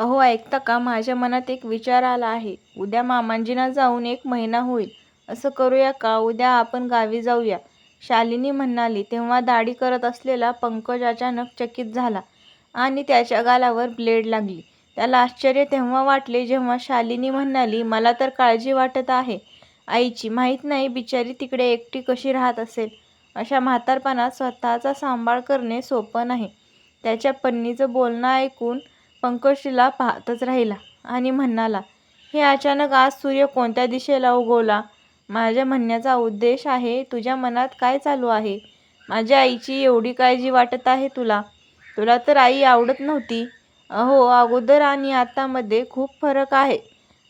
अहो ऐकता का? माझ्या मनात एक विचार आला आहे. उद्या मामांजीना जाऊन एक महिना होईल. असं करूया का? उद्या आपण गावी जाऊया. शालिनी म्हणाली तेव्हा दाढी करत असलेला पंकज अचानक चकित झाला आणि त्याच्या गालावर ब्लेड लागली. त्याला आश्चर्य तेव्हा वाटले जेव्हा शालिनी म्हणाली मला तर काळजी वाटत आहे. आईची माहीत नाही बिचारी तिकडे एकटी कशी राहत असेल. अशा म्हातारपणात स्वतःचा सांभाळ करणे सोपं नाही. त्याच्या पन्नीचं बोलणं ऐकून पंकज पाहतच राहिला आणि म्हणाला हे अचानक आज सूर्य कोणत्या दिशेला उगवला? माझ्या म्हणण्याचा उद्देश आहे तुझ्या मनात काय चालू आहे? माझ्या आईची एवढी काळजी वाटत आहे तुला? तुला तर आई आवडत नव्हती. अहो अगोदर आणि आतामध्ये खूप फरक आहे.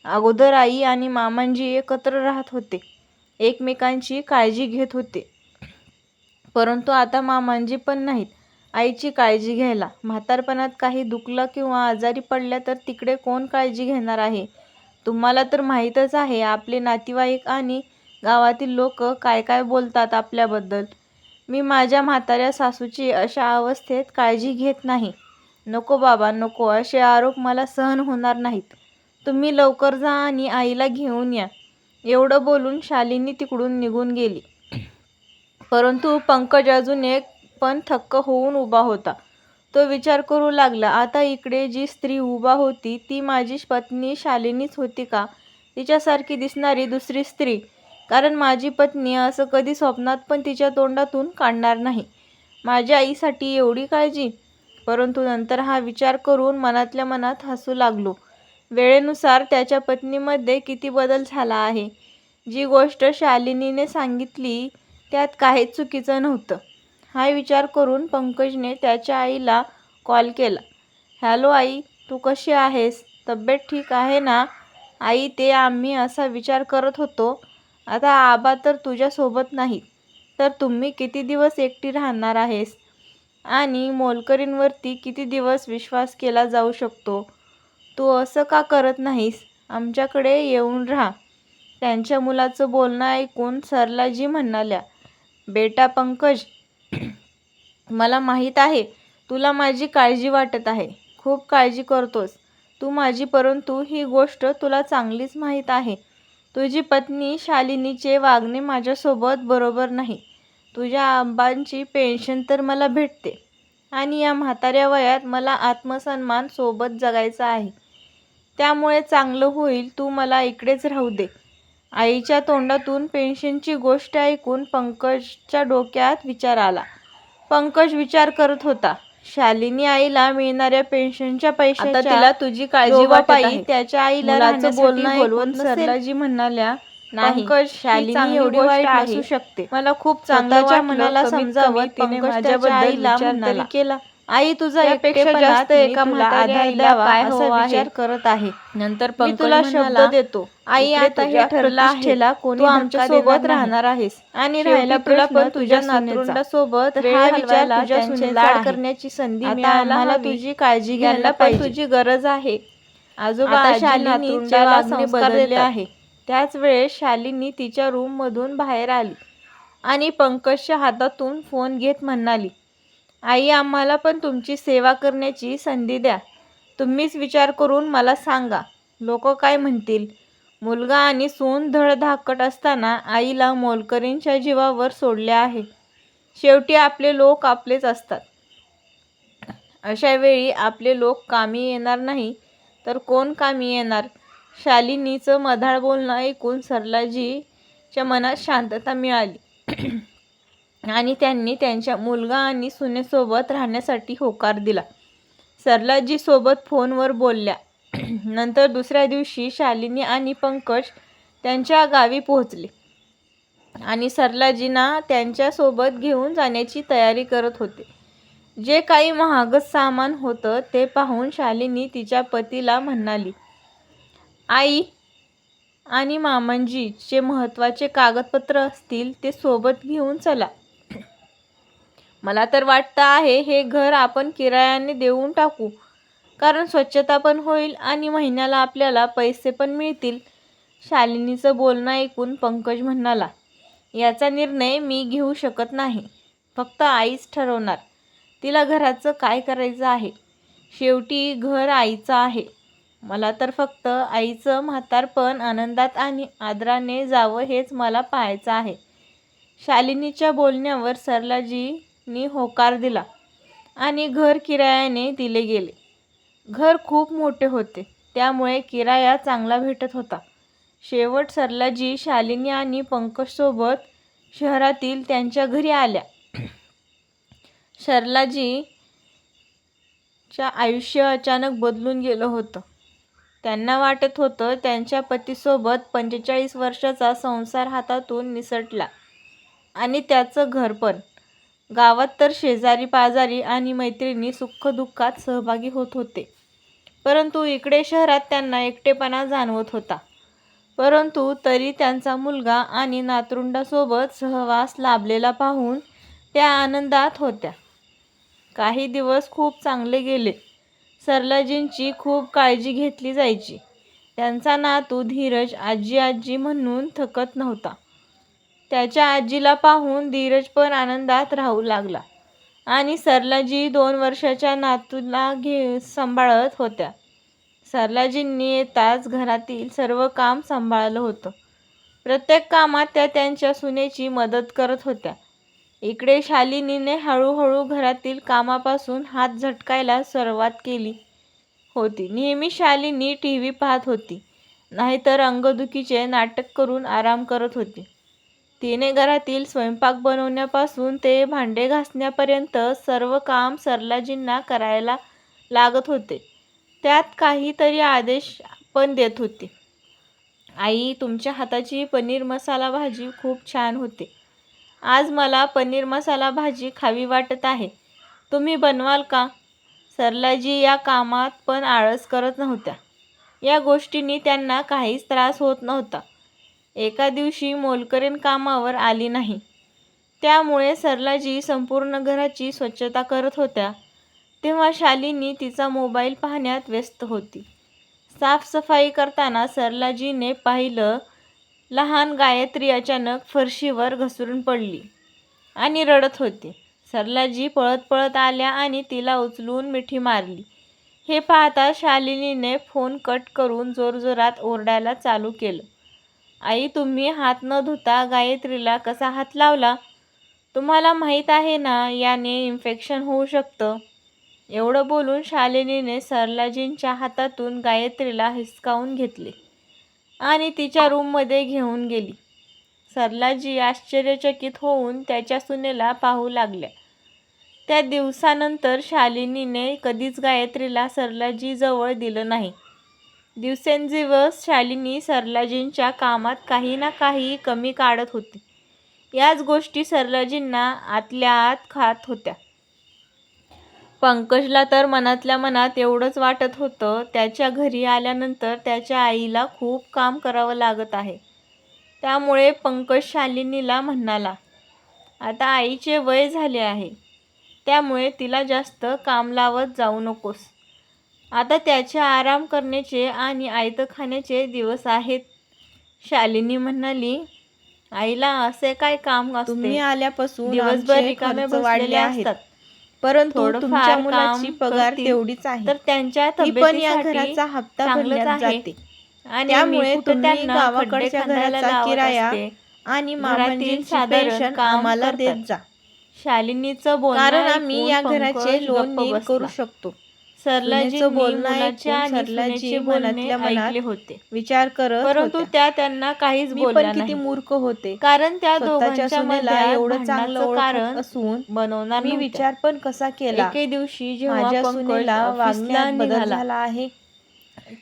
अगोदर आई आणि मामांजी एकत्र राहत होते. एकमेकांची काळजी घेत होते. परंतु आता मामांजी पण नाहीत. आईची काळजी घ्यायला. म्हातारपणात काही दुखलं किंवा आजारी पडल्या तर तिकडे कोण काळजी घेणार आहे? तुम्हाला तर माहीतच आहे आपले नातेवाईक आणि गावातील लोक काय काय बोलतात आपल्याबद्दल. मी माझ्या म्हाताऱ्या सासूची अशा अवस्थेत काळजी घेत नाही. नको बाबा नको. असे आरोप मला सहन होणार नाहीत. तुम्ही लवकर जा आणि आईला घेऊन या. एवढं बोलून शालिनी तिकडून निघून गेली. परंतु पंकज अजून एक पण थक्क होऊन उभा होता. तो विचार करू लागला आता इकडे जी स्त्री उभा होती ती माझी पत्नी शालिनीच होती का? तिच्यासारखी दिसणारी दुसरी स्त्री. कारण माझी पत्नी असं कधी स्वप्नात पण तिच्या तोंडातून काढणार नाही. माझ्या आईसाठी एवढी काळजी? परंतु नंतर हा विचार करून मनातल्या मनात हसू लागलो. वेळेनुसार त्याच्या पत्नीमध्ये किती बदल झाला आहे? जी गोष्ट शालिनीने सांगितली त्यात काहीच चुकीचं नव्हतं. हा विचार करून पंकजने त्याच्या आईला कॉल केला. हॅलो आई तू कशी आहेस? तब्येत ठीक आहे ना? आई ते आम्ही असा विचार करत होतो. आता आबा तर तुझ्यासोबत नाही. तर तुम्ही किती दिवस एकटी राहणार आहेस? आणि मोलकरींवरती किती दिवस विश्वास केला जाऊ शकतो? तू असं का करत नाहीस? आमच्याकडे येऊन राहा. त्यांच्या मुलाचं बोलणं ऐकून सरलाजी म्हणाल्या बेटा पंकज मला माहीत आहे तुला माझी काळजी वाटत आहे. खूप काळजी करतोस. तू माझी परंतु ही गोष्ट तुला चांगलीच माहीत आहे. तुझी पत्नी शालिनीचे वागणे माझ्यासोबत बरोबर नाही. तुझ्या आबांची पेन्शन तर मला भेटते. आणि या म्हाताऱ्या वयात मला आत्मसन्मान सोबत जगायचा आहे. त्यामुळे चांगलं होईल तू मला इकडेच राहू दे. आईच्या तोंडातून पेन्शनची गोष्ट ऐकून पंकजच्या डोक्यात विचार आला. पंकज विचार करत होता शालिनी आईला मिळणाऱ्या पेन्शनच्या पैशाच्या तिला तुझी काळजी वाटत त्याच्या आईला मुलाचं बोलणं बोलवून सरलाजी म्हणाल्या नाही शालिनी एवढी वाईट असू शकते. मला खूप चांगल्याच्या मनाला समजावं तिने माझ्याबद्दल आईला म्हणाली केला. आई तुझा यापेक्षा जास्त एका म्हाताऱ्याला काय असा विचार करत आहे. नंतर मी तुला शब्द देतो. आई आता हे ठरलं आहे. कोणी आमच्यासोबत राहणार आहेस. आणि राहिला तुला पण तुझ्या नातरुंडा सोबत हा विचार तुझ्या लाड करण्याची संधी मिळायला मला तुझी काळजी घ्यायला पाहिजे. तुझी गरज आहे. आजोबा शालिनीच्या वागणे बदलले आहे. त्याच वेळेस शालिनी तिच्या रूममधून बाहेर आली. आणि पंकजच्या हातातून फोन घेत म्हणाली आई आम्हाला पण तुमची सेवा करण्याची संधी द्या. तुम्हीच विचार करून मला सांगा. लोक काय म्हणतील? मुलगा आणि सून धडधाकट असताना आईला मोलकरींच्या जीवावर सोडले आहे. शेवटी आपले लोक आपलेच असतात. अशा वेळी आपले लोक कामी येणार नाही तर कोण कामी येणार? शालिनीचं मधाळ बोलणं ऐकून सरलाजीच्या मनात शांतता मिळाली. आणि त्यांनी त्यांच्या मुलगा आणि सुनेसोबत राहण्यासाठी होकार दिला. सरलाजीसोबत फोनवर बोलल्या. नंतर दुसऱ्या दिवशी शालिनी आणि पंकज त्यांच्या गावी पोहोचले. आणि सरलाजींना त्यांच्यासोबत घेऊन जाण्याची तयारी करत होते. जे काही महागच सामान होतं ते पाहून शालिनी तिच्या पतीला म्हणाली आई आणि मामांजीचे महत्त्वाचे कागदपत्र असतील ते सोबत घेऊन चला. मला तर वाटतं आहे हे घर आपण किरायाने देऊन टाकू. कारण स्वच्छता पण होईल आणि महिन्याला आपल्याला पैसे पण मिळतील. शालिनीचं बोलणं ऐकून पंकज म्हणाला याचा निर्णय मी घेऊ शकत नाही. फक्त आईच ठरवणार. तिला घराचं काय करायचं आहे? शेवटी घर आईचं आहे. मला तर फक्त आईचं म्हातारपण आनंदात आणि आदराने जावं हेच मला पाहायचं आहे. शालिनीच्या बोलण्यावर सरलाजी नी होकार दिला आणि घर किरायाने दिले गेले. घर खूप मोठे होते त्यामुळे किराया चांगला भेटत होता. शेवट सरलाजी शालिनी आणि पंकजसोबत शहरातील त्यांच्या घरी आल्या. सरलाजीच्या आयुष्य अचानक बदलून गेलं होतं. त्यांना वाटत होतं त्यांच्या पतीसोबत पंचेचाळीस वर्षाचा संसार हातातून निसटला आणि त्याचं घर पण गावात तर शेजारी पाजारी आणि मैत्रिणी सुखदुःखात सहभागी होत होते. परंतु इकडे शहरात त्यांना एकटेपणा जाणवत होता. परंतु तरी त्यांचा मुलगा आणि नातरुंडासोबत सहवास लाभलेला पाहून त्या आनंदात होत्या. काही दिवस खूप चांगले गेले. सरलाजींची खूप काळजी घेतली जायची. त्यांचा नातू धीरज आजी आजी म्हणून थकत नव्हता. त्याच्या आजीला पाहून धीरज पण आनंदात राहू लागला. आणि सरलाजी दोन वर्षाच्या नातूला घे सांभाळत होत्या. सरलाजींनी येताच घरातील सर्व काम सांभाळलं होतं. प्रत्येक कामात त्या त्यांच्या सुनेची मदत करत होत्या. इकडे शालिनीने हळूहळू घरातील कामापासून हात झटकायला सुरुवात केली होती. नेहमी शालिनी टी व्ही पाहत होती. नाहीतर अंगदुखीचे नाटक करून आराम करत होती. तिने घरातील स्वयंपाक बनवण्यापासून ते भांडे घासण्यापर्यंत सर्व काम सरलाजींना करायला लागत होते. त्यात काहीतरी आदेश पण देत होती. आई तुमच्या हाताची पनीर मसाला भाजी खूप छान होते. आज मला पनीर मसाला भाजी खावी वाटत आहे. तुम्ही बनवाल का? सरलाजी या कामात पण आळस करत नव्हत्या. या गोष्टींनी त्यांना काहीच त्रास होत नव्हता. एका दिवशी मोलकरीण कामावर आली नाही. त्यामुळे सरलाजी संपूर्ण घराची स्वच्छता करत होत्या. तेव्हा शालिनी तिचा मोबाईल पाहण्यात व्यस्त होती. साफसफाई करताना सरलाजीने पाहिलं लहान गायत्री अचानक फरशीवर घसरून पडली आणि रडत होती. सरलाजी पळत पळत आल्या आणि तिला उचलून मिठी मारली. हे पाहता शालिनीने फोन कट करून जोरजोरात ओरडायला चालू केलं. आई तुम्ही हात न धुता गायत्रीला कसा हात लावला? तुम्हाला माहीत आहे ना याने इन्फेक्शन होऊ शकतं. एवढं बोलून शालिनीने सरलाजींच्या हातातून गायत्रीला हिसकावून घेतले आणि तिच्या रूममध्ये घेऊन गेली. सरलाजी आश्चर्यचकित होऊन त्याच्या सुनेला पाहू लागल्या. त्या दिवसानंतर शालिनीने कधीच गायत्रीला सरलाजीजवळ दिलं नाही. दिवसेंदिवस शालिनी सरलाजींच्या कामात काही ना काही कमी काढत होती. याच गोष्टी सरलाजींना आतल्या आत खात होत्या. पंकजला तर मनातल्या मनात एवढंच वाटत होतं त्याच्या घरी आल्यानंतर त्याच्या आईला खूप काम करावं लागत आहे. त्यामुळे पंकज शालिनीला म्हणाला आता आईचे वय झाले आहे त्यामुळे तिला जास्त काम लावत जाऊ नकोस. आता त्याचे आराम करण्याचे आणि आयतं खाण्याचे दिवस आहेत. शालिनी म्हणाली आईला असे काय काम तुम्ही आल्यापासून दिवसभर रिकामे वाढले असतात. परंतु तुमच्या मुलाची पगार तेवढीच आहे. तर त्यांच्या पण या घराचा हप्ता भरण्यात आहे. जाते. आणि त्यामुळे तुम्ही गावाकडच्या घराचा किराया. आणि मामांजींची साधारण पेन्शन आम्हाला देत. जा. शालिनीचं बोलणं कारण आम्ही या घराचे लोन. करू शकतो. आणि सरलाजी सुनेचे बोलणे मनातल्या मनात होते. विचार करत परंतु. त्या त्यांना काहीच मी बोलल्या किती नाही. मूर्ख होते. कारण त्या स्वतःच्या दोघांच्या सुनेला एवढं चांगलं भांडणाचं ओळखत कारण असून बनवणार मी. विचार पण कसा केला? एके दिवशी जेव्हा माझ्या पंकज सुनेला ऑफिसला वागण्यात बदल निघाला झाला आहे.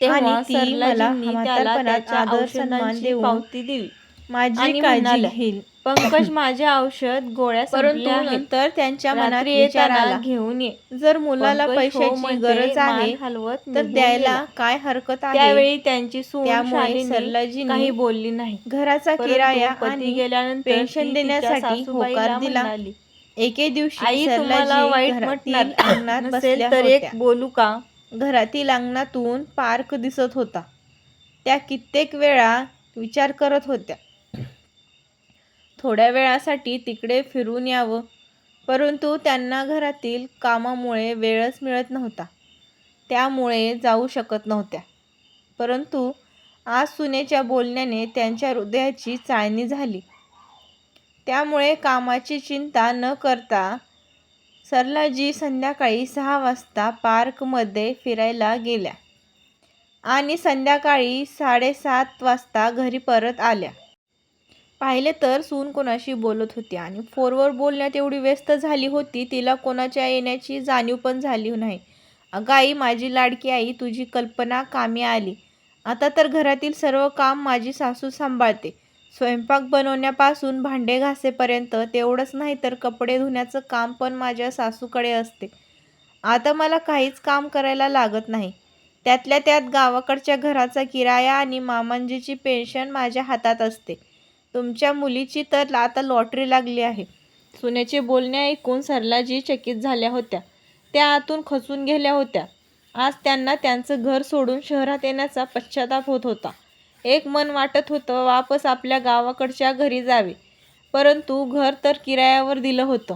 तेव्हा आणि ती मला सरलाजींनी त्याला म्हातारपणात त्याच्या आदर सन्मान औषधांची देऊन पावती दिली. माझी आणि काळजी म्हणाल्या, घेईल. पंकज माझे औषध गोळ्या परंतु. नंतर त्यांच्या मनात विचार आला. घेऊन ये. जर मुलाला हो पैशाची गरज आहे हलवत तर द्यायला. काय हरकत आहे? त्यावेळी त्यांची त्यामुळे शालिनी सरलाजींनी काही बोलली नाही. घराचा किराया पती आणि गेल्यानंतर पेन्शन देण्यासाठी होकार दिला. एके दिवशी आई तुम्हाला सरलाजी वाईट म्हटणार नसेल तर एक बोलू का? घरातील अंगणातून पार्क दिसत होता. त्या कित्येक वेळा विचार करत होत्या. थोड्या वेळासाठी तिकडे फिरून यावं. परंतु त्यांना घरातील कामामुळे वेळच मिळत नव्हता. त्यामुळे जाऊ शकत नव्हत्या. परंतु आज सुनेच्या बोलण्याने त्यांच्या हृदयाची चाळणी झाली. त्यामुळे कामाची चिंता न करता सरलाजी संध्याकाळी सहा वाजता पार्कमध्ये फिरायला गेल्या आणि संध्याकाळी साडेसात वाजता घरी परत आल्या. पाहिले तर सून कोणाशी बोलत होती आणि फोनवर बोलण्यात एवढी व्यस्त झाली होती तिला कोणाच्या येण्याची जाणीव पण झाली नाही. अगं आई माझी लाडकी आई तुझी कल्पना कामी आली. आता तर घरातील सर्व काम माझी सासू सांभाळते. स्वयंपाक बनवण्यापासून भांडे घासेपर्यंत तेवढंच नाही तर कपडे धुण्याचं काम पण माझ्या सासूकडे असते. आता मला काहीच काम करायला लागत नाही. त्यातल्या त्यात गावाकडच्या घराचा किराया आणि मामांजीची पेन्शन माझ्या हातात असते. तुमच्या मुलीची तर आता लॉटरी लागली आहे. सुनेचे बोलणे ऐकून सरलाजी चकित झाल्या होत्या. त्या आतून खचून गेल्या होत्या. आज त्यांना त्यांचं घर सोडून शहरात येण्याचा पश्चाताप होत होता. एक मन वाटत होतं वापस आपल्या गावाकडच्या घरी जावे. परंतु घर तर किरायावर दिलं होतं.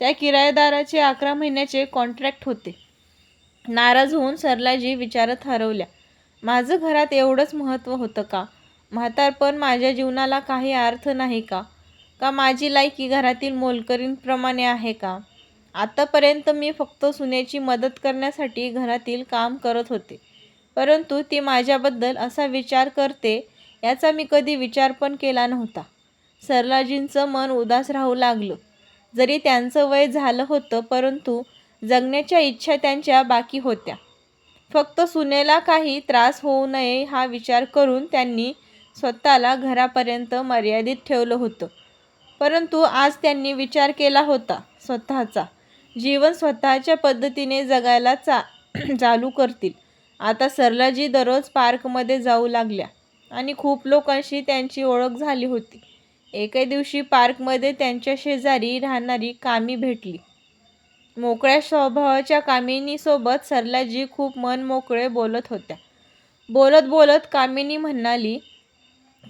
त्या किरायेदाराचे अकरा महिन्याचे कॉन्ट्रॅक्ट होते. नाराज होऊन सरलाजी विचारत हरवल्या माझं घरात एवढंच महत्त्व होतं का? म्हातारपण माझ्या जीवनाला काही अर्थ नाही का? का माझी लायकी घरातील मोलकरींप्रमाणे आहे का? आतापर्यंत मी फक्त सुनेची मदत करण्यासाठी घरातील काम करत होते. परंतु ती माझ्याबद्दल असा विचार करते याचा मी कधी विचार पण केला नव्हता. सरलाजींचं मन उदास राहू लागलं. जरी त्यांचं वय झालं होतं परंतु जगण्याच्या इच्छा त्यांच्या बाकी होत्या. फक्त सुनेला काही त्रास होऊ नये हा विचार करून त्यांनी स्वतःला घरापर्यंत मर्यादित ठेवलं होतं. परंतु आज त्यांनी विचार केला होता स्वतःचा. जीवन स्वतःच्या पद्धतीने जगायला चा चालू करतील. आता सरलाजी दररोज पार्कमध्ये जाऊ लागल्या आणि खूप लोकांशी त्यांची ओळख झाली होती. एके दिवशी पार्कमध्ये त्यांच्या शेजारी राहणारी कामी भेटली. मोकळ्या स्वभावाच्या कामिनीसोबत सरलाजी खूप मन मोकळे बोलत होत्या. बोलत बोलत कामिनी म्हणाली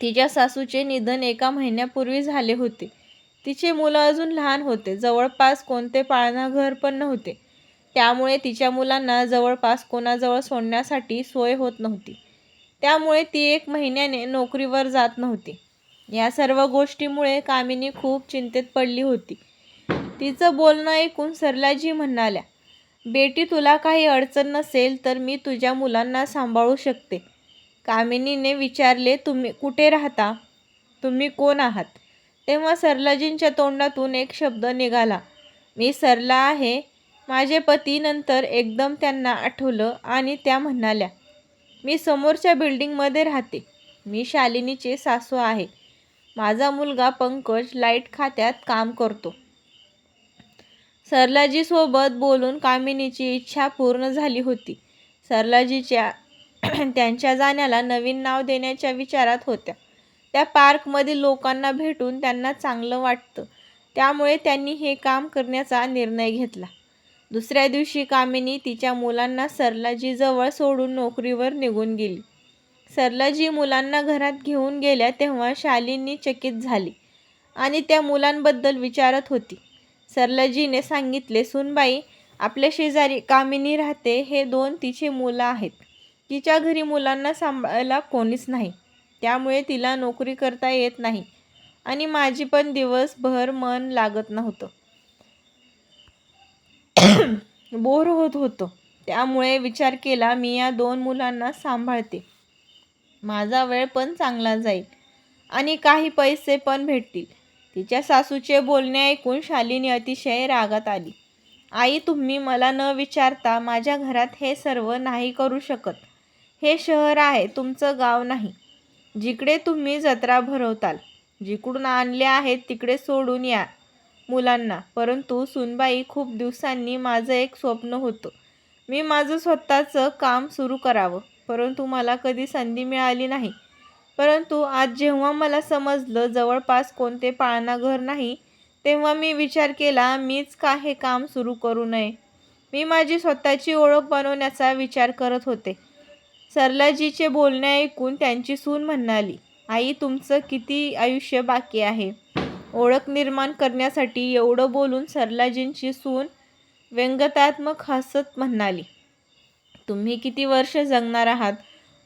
तिच्या सासूचे निधन एका महिन्यापूर्वी झाले होते. तिचे मुलं अजून लहान होते. जवळपास कोणते पाळणाघर पण नव्हते. त्यामुळे तिच्या मुलांना जवळपास कोणाजवळ सोडण्यासाठी सोय होत नव्हती. त्यामुळे ती एक महिन्याने नोकरीवर जात नव्हती. या सर्व गोष्टीमुळे कामिनी खूप चिंतेत पडली होती. तिचं बोलणं ऐकून सरलाजी म्हणाल्या बेटी तुला काही अडचण नसेल तर मी तुझ्या मुलांना सांभाळू शकते. कामिनीने विचारले तुम्ही कुठे राहता? तुम्ही कोण आहात? तेव्हा सरलाजींच्या तोंडातून एक शब्द निघाला मी सरला आहे. माझे पती नंतर एकदम त्यांना आठवलं आणि त्या म्हणाल्या मी समोरच्या बिल्डिंगमध्ये राहते. मी शालिनीचे सासू आहे. माझा मुलगा पंकज लाइट खात्यात काम करतो सरलाजीसोबत बोलून कामिनीची इच्छा पूर्ण झाली होती. सरलाजीच्या त्यांच्या जाण्याला नवीन नाव देण्याच्या विचारात होत्या. त्या पार्कमधील लोकांना भेटून त्यांना चांगलं वाटतं. त्यामुळे त्यांनी हे काम करण्याचा निर्णय घेतला. दुसऱ्या दिवशी कामिनी तिच्या मुलांना सरलाजीजवळ सोडून नोकरीवर निघून गेली. सरलाजी मुलांना घरात घेऊन गेल्या तेव्हा शालींनी चकित झाली आणि त्या मुलांबद्दल विचारत होती. सरलाजीने सांगितले सुनबाई आपल्या शेजारी कामिनी राहते हे दोन तिचे मुलं आहेत. तिच्या घरी मुलांना सांभाळायला कोणीच नाही. त्यामुळे तिला नोकरी करता येत नाही. आणि माझी पण दिवसभर मन लागत नव्हतं. बोर होत होतो. त्यामुळे विचार केला मी या दोन मुलांना सांभाळते. माझा वेळ पण चांगला जाईल. आणि काही पैसे पण भेटतील. तिच्या सासूचे बोलणे ऐकून शालिनी अतिशय रागात आली. आई तुम्ही मला न विचारता माझ्या घरात हे सर्व नाही करू शकत. हे शहर आहे तुमचं गाव नाही. जिकडे तुम्ही जत्रा भरवताल जिकडून आणले आहेत तिकडे सोडून या मुलांना. परंतु सुनबाई खूप दिवसांनी माझं एक स्वप्न होतं. मी माझं स्वतःचं काम सुरू करावं परंतु मला कधी संधी मिळाली नाही. परंतु आज जेव्हा मला समजलं जवळपास कोणते पाळणाघर नाही तेव्हा मी विचार केला मीच का हे काम सुरू करू नये? मी माझी स्वतःची ओळख बनवण्याचा विचार करत होते. सरलाजीचे बोलणे ऐकून त्यांची सून म्हणाली आई तुमचं किती आयुष्य बाकी आहे? ओळख निर्माण करण्यासाठी एवढं बोलून सरलाजींची सून व्यंगतात्मक हसत म्हणाली तुम्ही किती वर्ष जगणार आहात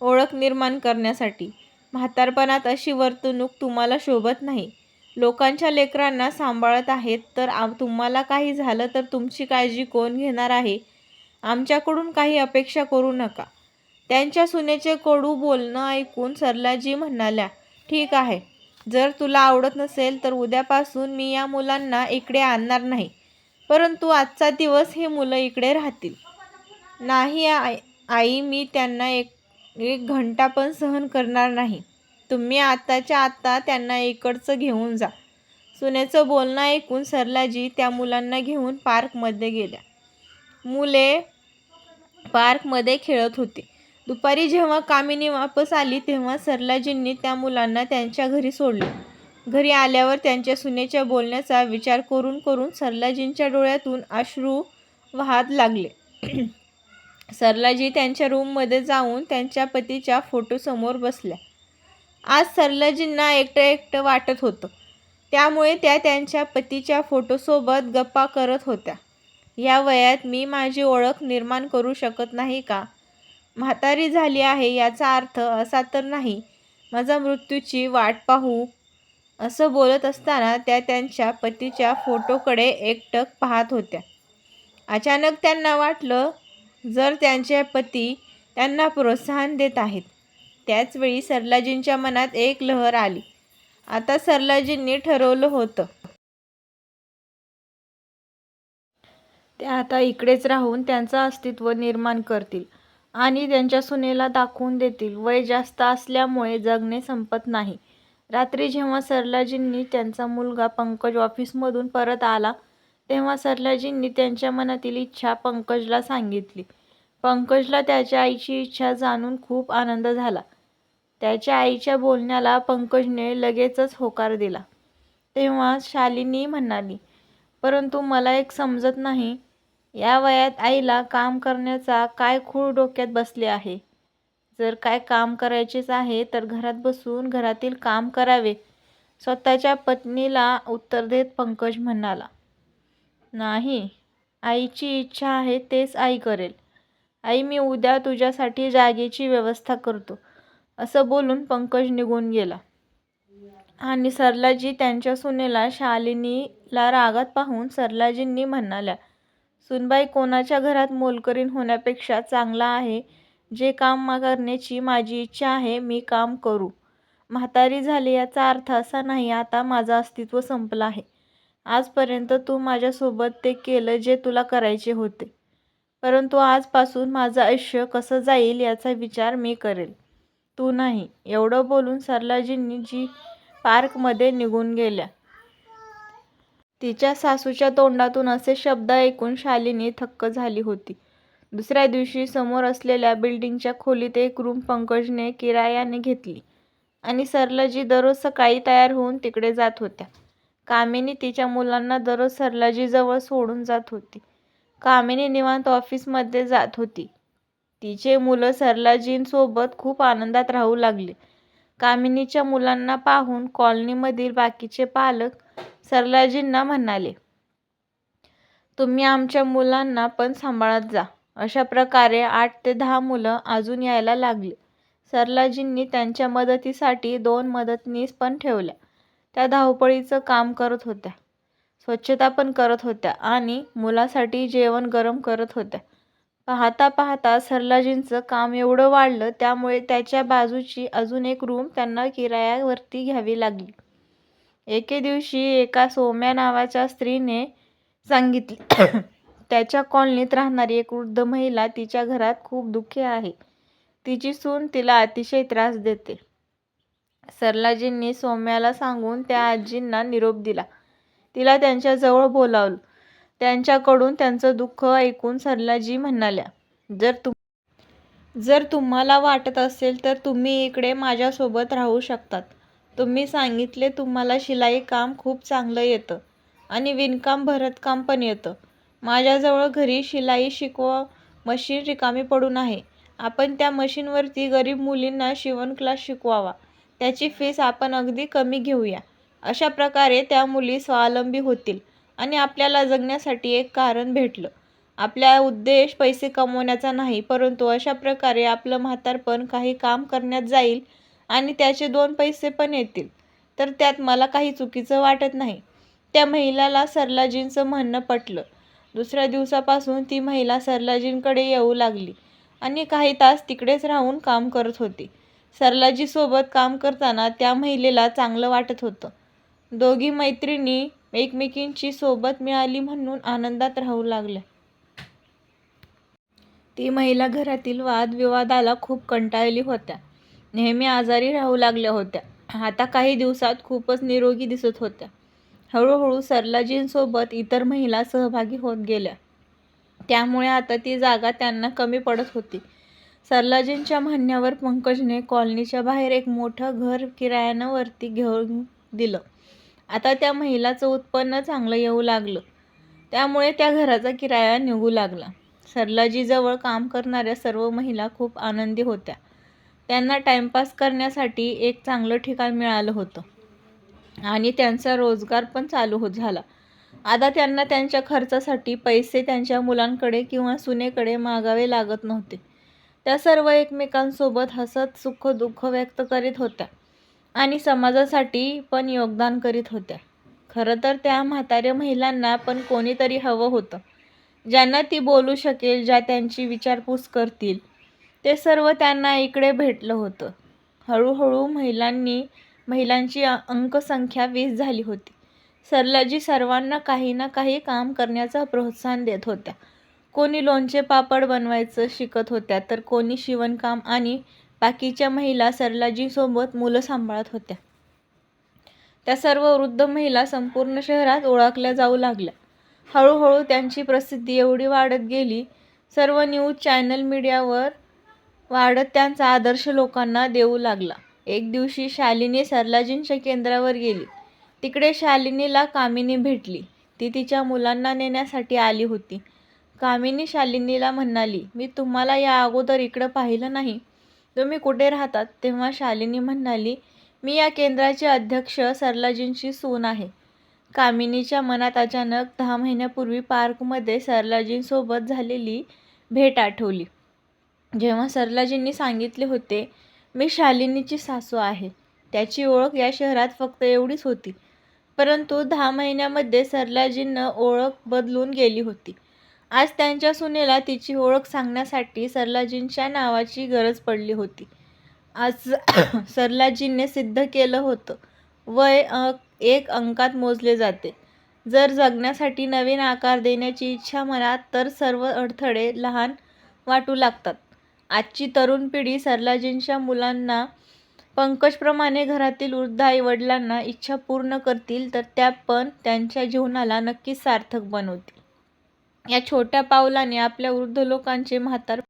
ओळख निर्माण करण्यासाठी? म्हातारपणात अशी वर्तणूक तुम्हाला शोभत नाही. लोकांच्या लेकरांना सांभाळत आहेत तर आ तुम्हाला काही झालं तर तुमची काळजी कोण घेणार आहे? आमच्याकडून काही अपेक्षा करू नका. त्यांच्या सुनेचे कडू बोलणं ऐकून सरलाजी म्हणाल्या ठीक आहे. जर तुला आवडत नसेल तर उद्यापासून मी या मुलांना इकडे आणणार नाही. परंतु आजचा दिवस हे मुलं इकडे राहतील. नाही आई आई मी त्यांना एक एक घंटा पण सहन करणार नाही. तुम्ही आत्ताच्या आत्ता त्यांना इकडचं घेऊन जा. सुनेचं बोलणं ऐकून सरलाजी त्या मुलांना घेऊन पार्कमध्ये गेल्या. मुले पार्कमध्ये खेळत होती. दुपारी जेव्हा कामिनी वापस आली तेव्हा सरलाजींनी त्या मुलांना त्यांच्या घरी सोडले. घरी आल्यावर त्यांच्या सुनेच्या बोलण्याचा विचार करून करून सरलाजींच्या डोळ्यातून अश्रू वाहत लागले. सरलाजी त्यांच्या रूममध्ये जाऊन त्यांच्या पतीच्या फोटोसमोर बसल्या. आज सरलाजींना एकटं एकटं वाटत होतं. त्यामुळे त्या त्यांच्या पतीच्या फोटोसोबत गप्पा करत होत्या. या वयात मी माझी ओळख निर्माण करू शकत नाही का? म्हातारी झाली आहे याचा अर्थ असा तर नाही. माझा मृत्यूची वाट पाहू. असं बोलत असताना त्या त्यांच्या पतीच्या फोटोकडे एकटक पाहत होत्या. अचानक त्यांना वाटलं जर त्यांचे पती त्यांना प्रोत्साहन देत आहेत. त्याचवेळी सरलाजींच्या मनात एक लहर आली. आता सरलाजींनी ठरवलं होतं. ते आता इकडेच राहून त्यांचं अस्तित्व निर्माण करतील. आणि त्यांच्या सुनेला दाखवून देतील. वय जास्त असल्यामुळे जगणे संपत नाही. रात्री जेव्हा सरलाजींनी त्यांचा मुलगा पंकज ऑफिसमधून परत आला तेव्हा सरलाजींनी त्यांच्या मनातील इच्छा पंकजला सांगितली. पंकजला त्याच्या आईची इच्छा जाणून खूप आनंद झाला. त्याच्या आईच्या बोलण्याला पंकजने लगेचच होकार दिला. तेव्हा शालिनी म्हणाली परंतु मला एक समजत नाही या वयात आईला काम करण्याचा काय खूळ डोक्यात बसले आहे? जर काय काम करायचेच आहे तर घरात बसून घरातील काम करावे. स्वतःच्या पत्नीला उत्तर देत पंकज म्हणाला नाही आईची इच्छा आहे तेच आई करेल. आई मी उद्या तुझ्यासाठी जागेची व्यवस्था करतो. असं बोलून पंकज निघून गेला. आणि सरलाजी त्यांच्या सुनेला शालिनीला रागात पाहून सरलाजींनी म्हणाल्या सुनबाई कोणाच्या घरात मोलकरीण होण्यापेक्षा चांगला आहे? जे काम करण्याची माझी इच्छा आहे मी काम करू. म्हातारी झाली याचा अर्थ असा नाही आता माझं अस्तित्व संपलं आहे. आजपर्यंत तू माझ्यासोबत ते केलं जे तुला करायचे होते. परंतु आजपासून माझं आयुष्य कसं जाईल याचा विचार मी करेल. तू नाही. एवढं बोलून सरलाजींनी जी पार्कमध्ये निघून गेल्या. तिच्या सासूच्या तोंडातून असे शब्द ऐकून शालिनी थक्क झाली होती. दुसऱ्या दिवशी समोर असलेल्या बिल्डिंगच्या खोलीत एक रूम पंकजने किरायाने घेतली आणि सरलाजी दररोज सकाळी तयार होऊन तिकडे जात होत्या. कामिनी तिच्या मुलांना दररोज सरलाजीजवळ सोडून जात होती. कामिनी निवांत ऑफिसमध्ये जात होती. तिचे मुलं सरलाजींसोबत खूप आनंदात राहू लागले. कामिनीच्या मुलांना पाहून कॉलनीमधील बाकीचे पालक सरलाजींना म्हणाले तुम्ही आमच्या मुलांना पण सांभाळत जा. अशा प्रकारे आठ ते दहा मुलं अजून यायला लागली. सरलाजींनी त्यांच्या मदतीसाठी दोन मदतनीस पण ठेवल्या. त्या धावपळीचं काम करत होत्या. स्वच्छता पण करत होत्या आणि मुलासाठी जेवण गरम करत होत्या. पाहता पाहता सरलाजींचं काम एवढं वाढलं त्यामुळे त्याच्या बाजूची अजून एक रूम त्यांना किरायावरती घ्यावी लागली. एके दिवशी एका सोम्या नावाच्या स्त्रीने सांगितले त्याच्या कॉलनीत राहणारी एक वृद्ध महिला तिच्या घरात खूप दुःखी आहे. तिची सून तिला अतिशय त्रास देते. सरलाजींनी सौम्याला सांगून त्या आजींना निरोप दिला. तिला त्यांच्याजवळ बोलावलं. त्यांच्याकडून त्यांचं दुःख ऐकून सरलाजी म्हणाल्या जर तुम जर तुम्हाला वाटत असेल तर तुम्ही इकडे माझ्यासोबत राहू शकतात. तुम्ही सांगितले तुम्हाला शिलाई काम खूप चांगलं येतं आणि विणकाम भरतकाम पण येतं. माझ्याजवळ घरी शिलाई शिकव मशीन रिकामी पडून आहे. आपण त्या मशीनवरती गरीब मुलींना शिवण क्लास शिकवावा. त्याची फीस आपण अगदी कमी घेऊया. अशा प्रकारे त्या मुली स्वावलंबी होतील. आणि आपल्याला जगण्यासाठी एक कारण भेटलं. आपला उद्देश पैसे कमवण्याचा नाही परंतु अशा प्रकारे आपलं म्हातारपण काही काम करण्यात जाईल आणि त्याचे दोन पैसे पण येतील. तर त्यात मला काही चुकीचं वाटत नाही. त्या महिलाला सरलाजींचं म्हणणं पटलं. दुसऱ्या दिवसापासून ती महिला सरलाजींकडे येऊ लागली आणि काही तास तिकडेच राहून काम करत होती. सरलाजीसोबत काम करताना त्या महिलेला चांगलं वाटत होतं. दोघी मैत्रिणी एकमेकींची सोबत मिळाली म्हणून आनंदात राहू लागल्या. ती महिला घरातील वादविवादाला खूप कंटाळली होत्या. नेहमी आजारी राहू लागल्या होत्या. आता काही दिवसात खूपच निरोगी दिसत होत्या. हळूहळू सरलाजींसोबत इतर महिला सहभागी होत गेल्या. त्यामुळे आता ती जागा त्यांना कमी पडत होती. सरलाजींच्या म्हणण्यावर पंकजने कॉलनीच्या बाहेर एक मोठं घर किरायानावरती घेऊन दिलं. आता त्या महिलाचं उत्पन्न चांगलं येऊ लागलं. त्यामुळे त्या घराचा किराया निघू लागला. सरलाजीजवळ काम करणाऱ्या सर्व महिला खूप आनंदी होत्या. त्यांना टाइमपास करण्यासाठी एक चांगलं ठिकाण मिळालं होतं. आणि त्यांचा रोजगार पण चालू होत झाला. आता त्यांना त्यांच्या खर्चासाठी पैसे त्यांच्या मुलांकडे किंवा सुनेकडे मागावे लागत नव्हते. त्या सर्व एकमेकांसोबत हसत सुख दुःख व्यक्त करीत होत्या. आणि समाजासाठी पण योगदान करीत होत्या. खरं तर त्या म्हाताऱ्या महिलांना पण कोणीतरी हवं होतं. ज्यांना ती बोलू शकेल ज्या त्यांची विचारपूस करतील ते सर्व त्यांना इकडे भेटलं होतं. हळूहळू महिलांनी महिलांची अंकसंख्या वीस झाली होती. सरलाजी सर्वांना काही ना काही काम करण्याचा प्रोत्साहन देत होत्या. कोणी लोणचे पापड बनवायचं शिकत होत्या तर कोणी शिवणकाम आणि बाकीच्या महिला सरलाजीसोबत मुलं सांभाळत होत्या. त्या सर्व वृद्ध महिला संपूर्ण शहरात ओळखल्या जाऊ लागल्या. हळूहळू त्यांची प्रसिद्धी एवढी वाढत गेली सर्व न्यूज चॅनल मीडियावर वाढत त्यांचा आदर्श लोकांना देऊ लागला. एक दिवशी शालिनी सरलाजींच्या केंद्रावर गेली. तिकडे शालिनीला कामिनी भेटली. ती तिच्या मुलांना नेण्यासाठी आली होती. कामिनी शालिनीला म्हणाली मी तुम्हाला या अगोदर इकडं पाहिलं नाही. तुम्ही कुठे राहतात तेव्हा शालिनी म्हणाली मी या केंद्राचे अध्यक्ष सरलाजींची सून आहे. कामिनीच्या मनात अचानक दहा महिन्यापूर्वी पार्कमध्ये सरलाजींसोबत झालेली भेट आठवली. जेव्हा सरलाजींनी सांगितले होते मी शालिनीची सासू आहे. त्याची ओळख या शहरात फक्त एवढीच होती. परंतु दहा महिन्यामध्ये सरलाजींनं ओळख बदलून गेली होती. आज त्यांच्या सुनेला तिची ओळख सांगण्यासाठी सरलाजींच्या नावाची गरज पडली होती. आज सरलाजींनी सिद्ध केलं होतं. वय एक अंकात मोजले जाते. जर जगण्यासाठी नवीन आकार देण्याची इच्छा मनात तर सर्व अडथळे लहान वाटू लागतात. आजची तरुण पिढी सरलाजींच्या मुलांना पंकजप्रमाणे घरातील वृद्ध आईवडिलांना इच्छा पूर्ण करतील तर त्या पण त्यांच्या जीवनाला नक्कीच सार्थक बनवतील. या छोट्या पावलाने आपल्या वृद्ध लोकांचे म्हातार